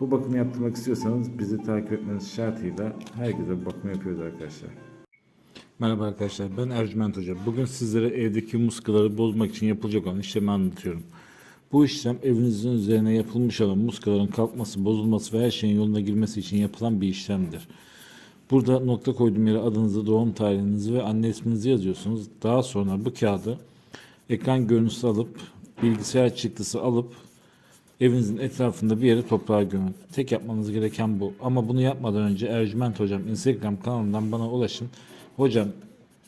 Bu bakımı yaptırmak istiyorsanız bizi takip etmeniz şartıyla herkese bu bakımı yapıyoruz arkadaşlar. Merhaba arkadaşlar ben Ercüment Hoca. Bugün sizlere evdeki muskaları bozmak için yapılacak olan işlemi anlatıyorum. Bu işlem evinizin üzerine yapılmış olan muskaların kalkması, bozulması ve her şeyin yoluna girmesi için yapılan bir işlemdir. Burada nokta koyduğum yere adınızı, doğum tarihinizi ve anne isminizi yazıyorsunuz. Daha sonra bu kağıdı ekran görüntüsü alıp bilgisayar çıktısı alıp evinizin etrafında bir yere toprağa gömün. Tek yapmanız gereken bu. Ama bunu yapmadan önce Ercüment Hocam Instagram kanalından bana ulaşın. Hocam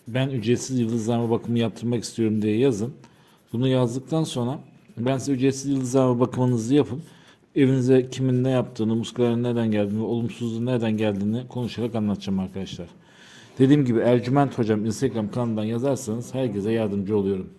ben ücretsiz yıldızlama bakımı yaptırmak istiyorum diye yazın. Bunu yazdıktan sonra ben size ücretsiz yıldızlama bakımınızı yapın. Evinize kimin ne yaptığını, muskaların nereden geldiğini olumsuzluğun nereden geldiğini konuşarak anlatacağım arkadaşlar. Dediğim gibi Ercüment Hocam Instagram kanalından yazarsanız herkese yardımcı oluyorum.